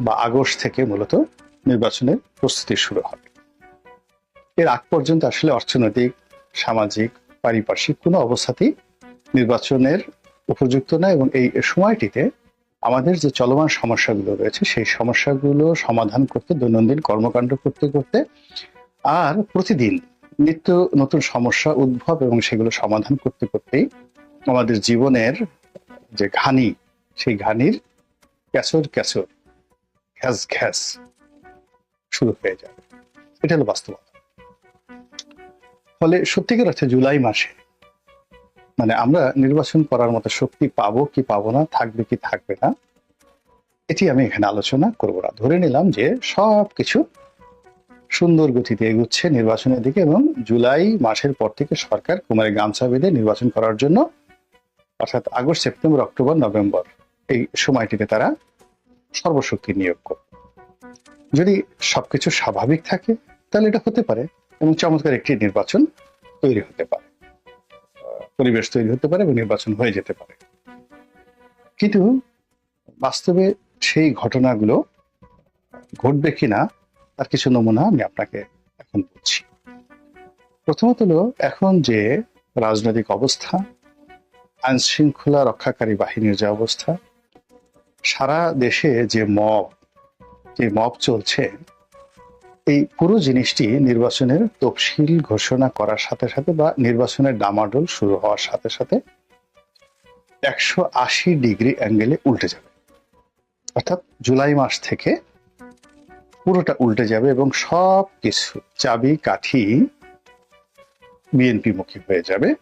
বা আগস্ট থেকে মূলত নির্বাচনের প্রস্তুতি শুরু হবে। এর আগ পর্যন্ত আসলে অর্থনৈতিক, সামাজিক, পারিপার্শ্বিক কোনো অবস্থাতেই নির্বাচনের উপযুক্ত না এবং এই সময়টিতে আমাদের যে চলমান সমস্যাগুলো রয়েছে, সেই সমস্যাগুলো সমাধান করতে, দৈনন্দিন কর্মকাণ্ড করতে করতে আর প্রতিদিন নিত্য নতুন সমস্যা উদ্ভব এবং সেগুলো সমাধান করতে, করতেই আমাদের জীবনের যে ঘানি, সেই ঘানির ক্যাসর ক্যাসর ঘ্যাস ঘ্যাস শুরু হয়ে যাবে। এটা হলো বাস্তবতা। ফলে সত্যিকার অর্থে জুলাই মাসে মানে আমরা নির্বাচন করার মতো শক্তি পাবো কি পাবো না, থাকবে কি থাকবে না, এটি আমি এখানে আলোচনা করব না। ধরে নিলাম যে সব কিছু সুন্দর গতিতে এগুচ্ছে নির্বাচনের দিকে এবং জুলাই মাসের পর থেকে সরকার কুমারী গামছা বেঁধে নির্বাচন করার জন্য, অর্থাৎ আগস্ট, সেপ্টেম্বর, অক্টোবর, নভেম্বর এই সময়টিতে তারা সর্বশক্তি নিয়োগ করবে যদি সবকিছু স্বাভাবিক থাকে, তাহলে এটা হতে পারে এবং চমৎকার একটি নির্বাচন তৈরি হতে পারে। পরিবেশ তৈরি হতে পারে এবং নির্বাচন হয়ে যেতে পারে। কিন্তু বাস্তবে সেই ঘটনাগুলো ঘটবে কিনা, তার কিছু নমুনা আমি আপনাকে এখন বলছি। প্রথমত হলো এখন যে রাজনৈতিক অবস্থা আইন শৃঙ্খলা রক্ষাকারী বাহিনীর যে অবস্থা সারা দেশে যে মব যে মব চলছে, এই পুরো জিনিসটি নির্বাচনের তফসিল ঘোষণা করার সাথে সাথে বা নির্বাচনের ডামাডোল শুরু হওয়ার সাথে সাথে একশো আশি ডিগ্রি অ্যাঙ্গেলে উল্টে যাবে। অর্থাৎ জুলাই মাস থেকে পুরোটা উল্টে যাবে এবং সব কিছু চাবি কাঠি বিএনপি মুখী হয়ে যাবে।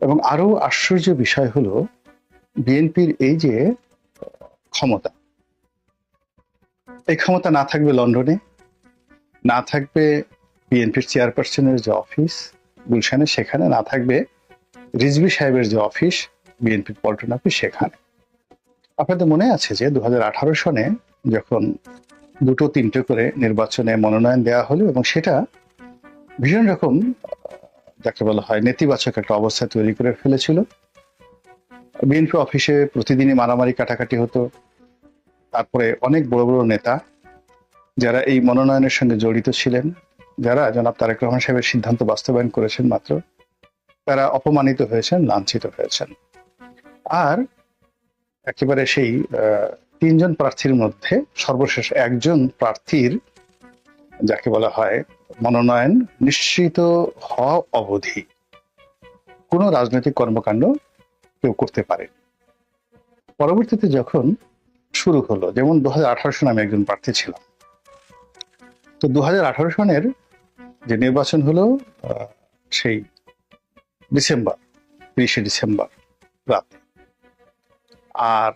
এবং আরও আশ্চর্য বিষয় হলো, বিএনপির এই যে ক্ষমতা। এই ক্ষমতা না থাকবে লন্ডনে, না থাকবে বিএনপির চেয়ারপারসনের যে অফিস গুলশানে, সেখানে, না থাকবে রিজভি সাহেবের যে অফিস বিএনপির পল্টন অফিস, সেখানে। আপনাদের মনে আছে যে দু হাজার আঠারো সনে যখন দুটো তিনটে করে নির্বাচনে মনোনয়ন দেওয়া হলো এবং সেটা ভীষণ রকম, যাকে বলা হয় নেতিবাচক একটা অবস্থা তৈরি করে ফেলেছিল। বিএনপি অফিসে প্রতিদিনই মারামারি কাটাকাটি হতো তারপরে অনেক বড় বড় নেতা যারা এই মনোনয়নের সঙ্গে জড়িত ছিলেন, যারা জনাব তারেক রহমান সাহেবের সিদ্ধান্ত বাস্তবায়ন করেছেন মাত্র, তারা অপমানিত হয়েছেন, লাঞ্ছিত হয়েছেন। আর একেবারে সেই তিনজন প্রার্থীর মধ্যে সর্বশেষ একজন প্রার্থীর, যাকে বলা হয় মনোনয়ন নিশ্চিত হওয়া অবধি কোনো রাজনৈতিক কর্মকাণ্ড কেউ করতে পারে পরবর্তীতে যখন শুরু হলো। যেমন দু হাজার সনে আমি একজন প্রার্থী ছিলাম। তো দু হাজার সনের যে নির্বাচন হলো সেই ডিসেম্বর, তিরিশে ডিসেম্বর রাতে। আর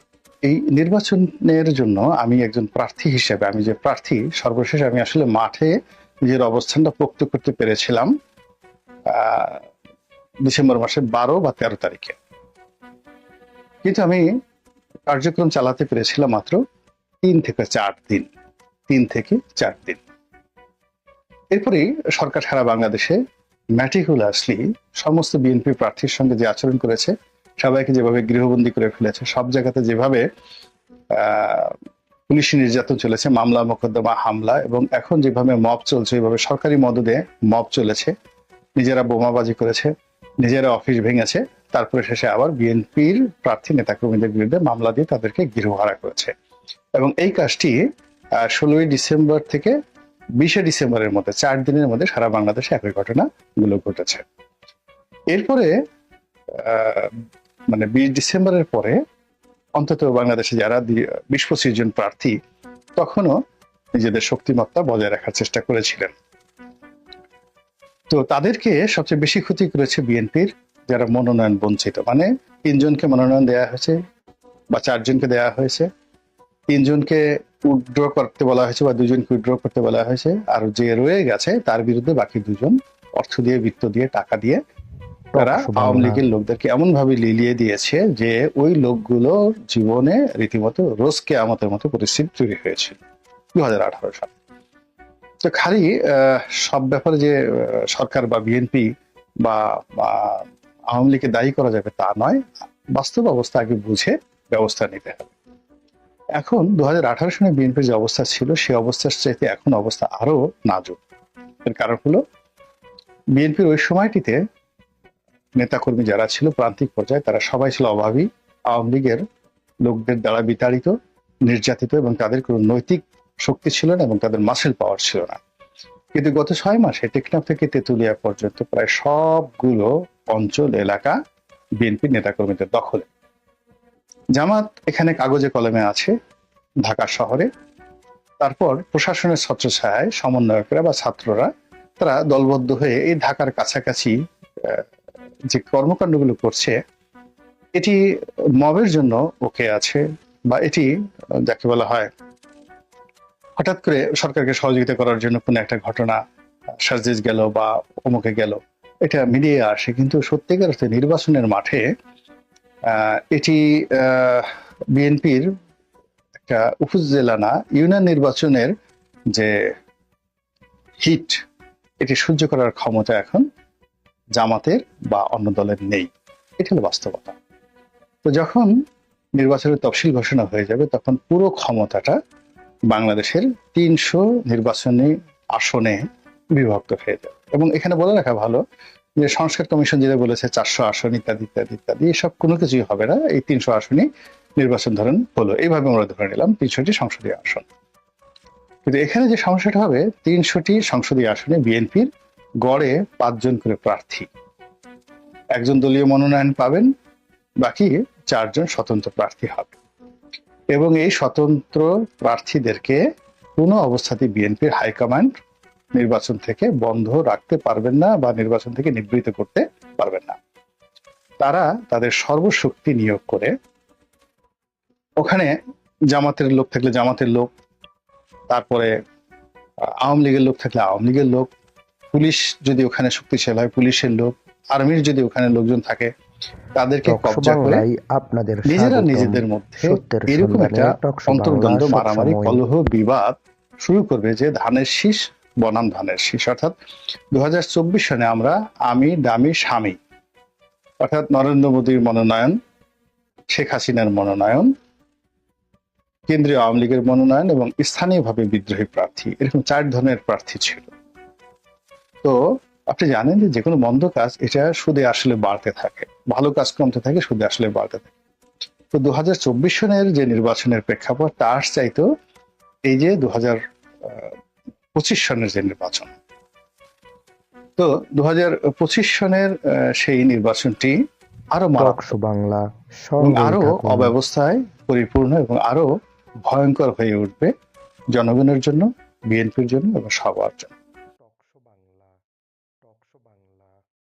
এই নির্বাচনের জন্য আমি একজন প্রার্থী হিসেবে, আমি যে প্রার্থী, সর্বশেষ আমি আসলে মাঠে নিজের অবস্থানটা পোক্ত করতে পেরেছিলাম ডিসেম্বর মাসের বারো বা তেরো তারিখে। কিন্তু আমি কার্যক্রম চালাতে পেরেছিলাম মাত্র তিন থেকে চার দিন। তিন থেকে চার দিন। এরপরেই সরকার সারা বাংলাদেশে ম্যাটিকুলাসলি সমস্ত বিএনপি প্রার্থীর সঙ্গে যে আচরণ করেছে, সবাইকে যেভাবে গৃহবন্দী করে ফেলেছে, সব জায়গাতে যেভাবে পুলিশি নির্যাতন চলেছে, মামলা, মোকদ্দমা, হামলা এবং এখন যেভাবে মব চলছে এইভাবে সরকারি মদদে মব চলেছে, নিজেরা বোমাবাজি করেছে, নিজেরা অফিস ভেঙেছে তারপরে শেষে আবার বিএনপির প্রার্থী নেতাকর্মীদের বিরুদ্ধে মামলা দিয়ে তাদেরকে গৃহহারা করেছে। এবং এই কাজটি ষোলোই ডিসেম্বর থেকে বিশে ডিসেম্বরের মধ্যে, চার দিনের মধ্যে সারা বাংলাদেশে একই ঘটনাগুলো ঘটেছে। এরপরে মানে বিশ ডিসেম্বরের পরে অন্তত বাংলাদেশে যারা বিশ পঁচিশ জন প্রার্থী, তখনও নিজেদের শক্তিমত্তা বজায় রাখার চেষ্টা করেছিলেন। তো তাদেরকে সবচেয়ে বেশি ক্ষতি করেছে বিএনপির যারা মনোনয়ন বঞ্চিত মানে তিনজনকে মনোনয়ন দেওয়া হয়েছে বা চারজনকে দেওয়া হয়েছে। তিনজনকে উইথড্র করতে বলা হয়েছে বা দুজনকে উইথড্র করতে বলা হয়েছে। আর যে রয়ে গেছে তার বিরুদ্ধে বাকি দুজন অর্থ দিয়ে বিত্ত দিয়ে টাকা দিয়ে তারা আওয়ামী লীগের লোকদেরকে এমন ভাবে লিলিয়ে দিয়েছে যে ওই লোকগুলো জীবনে রীতিমতো রোজকে আমাদের মতো পরিস্থিতি তৈরি হয়েছে দু হাজার আঠারো সাল। তো খালি আহ, সব ব্যাপারে যে সরকার বা বিএনপি বা বা আওয়ামী লীগকে দায়ী করা যাবে তা নয়। বাস্তব অবস্থা আগে বুঝে ব্যবস্থা নিতে হবে। এখন দু সনে বিএনপির যে অবস্থা ছিল সেই অবস্থার চাইতে এখন অবস্থা আরও নাজুক। এর কারণ হলো, বিএনপির ওই সময়টিতে নেতাকর্মী যারা ছিল, প্রান্তিক পর্যায়ে, তারা সবাই ছিল অভাবী। আওয়ামী লীগের লোকদের দ্বারা বিতাড়িত, নির্যাতিত এবং তাদের কোনো নৈতিক শক্তি ছিল না এবং তাদের মাসেল পাওয়ার ছিল না। কিন্তু গত ছয় মাসে টেকনাফ থেকে তেঁতুলিয়া পর্যন্ত প্রায় সবগুলো অঞ্চল এলাকা বিএনপি নেতাকর্মীদের দখলে। জামাত এখানে কাগজে কলমে আছে ঢাকা শহরে। তারপর প্রশাসনের ছত্রছায়ায় সমন্বয়করা বা ছাত্ররা, তারা দলবদ্ধ হয়ে এই ঢাকার কাছাকাছি যে কর্মকাণ্ডগুলো করছে, এটি মবের জন্য ওকে আছে বা এটি, যাকে বলা হয়, হঠাৎ করে সরকারকে সহযোগিতা করার জন্য কোনো একটা ঘটনা সাজেজ গেল বা অমুকে গেল। এটা মিলিয়ে আসে, কিন্তু সত্যিকার অর্থে নির্বাচনের মাঠে এটি বিএনপির একটা উপজেলা না ইউনিয়ন নির্বাচনের যে হিট, এটি সহ্য করার ক্ষমতা এখন জামাতের বা অন্য দলের নেই। এটা হলো বাস্তবতা। তো যখন নির্বাচনের তফসিল ঘোষণা হয়ে যাবে, তখন পুরো ক্ষমতাটা বাংলাদেশের তিনশো নির্বাচনী আসনে বিভক্ত হয়ে যাবে। এবং এখানে বলে রাখা ভালো যে সংস্কার কমিশন যেটা বলেছে চারশো আসন ইত্যাদি ইত্যাদি ইত্যাদি, এসব কোনো কিছুই হবে না। এই তিনশো আসনই নির্বাচন ধরেন হলো। এইভাবে আমরা ধরে নিলাম তিনশোটি সংসদীয় আসন। কিন্তু এখানে যে সমস্যাটা হবে, তিনশোটি সংসদীয় আসনে বিএনপির গড়ে পাঁচজন করে প্রার্থী। একজন দলীয় মনোনয়ন পাবেন, বাকি চারজন স্বতন্ত্র প্রার্থী হবে। এবং এই স্বতন্ত্র প্রার্থীদেরকে কোনো অবস্থাতেই বিএনপির হাইকমান্ড নির্বাচন থেকে বন্ধ রাখতে পারবেন না বা নির্বাচন থেকে নিবৃত করতে পারবেন না। তারা তাদের সর্বশক্তি নিয়োগ করে ওখানে জামাতের লোক থাকলে জামাতের লোক তারপরে আওয়ামী লীগের লোক থাকলে আওয়ামী লীগের লোক পুলিশ যদি ওখানে শক্তিশালী হয় পুলিশের লোক আর্মির যদি ওখানে লোকজন থাকে তাদেরকে কবজা করে আপনাদের নিজেরা নিজেদের মধ্যে এরকম একটা অন্তর্দ্বন্দ্ব মারামারি কলহ বিবাদ শুরু করবে যে ধানের শীষ বনাম ধানের শীষ। অর্থাৎ দু সনে আমরা আমি, দামি, স্বামী, অর্থাৎ নরেন্দ্র মোদীর মনোনয়ন, শেখ হাসিনার মনোনয়ন, কেন্দ্রীয় আওয়ামী লীগের মনোনয়ন এবং স্থানীয়ভাবে বিদ্রোহী প্রার্থী, এরকম চার ধরনের প্রার্থী ছিল। তো আপনি জানেন যে কোনো মন্দ কাজ, এটা সুদে আসলে বাড়তে থাকে। ভালো কাজ কমতে থাকে, সুদে আসলে বাড়তে থাকে। তো দু হাজার চব্বিশ সনের যে নির্বাচনের প্রেক্ষাপট, তার চাইতো এই যে দু হাজার পঁচিশ সনের যে নির্বাচন। তো দু হাজার পঁচিশ সনের সেই নির্বাচনটি আরও বাংলা আরও অব্যবস্থায় পরিপূর্ণ এবং আরও ভয়ঙ্কর হয়ে উঠবে জনগণের জন্য বিএনপির জন্য এবং সবার জন্য।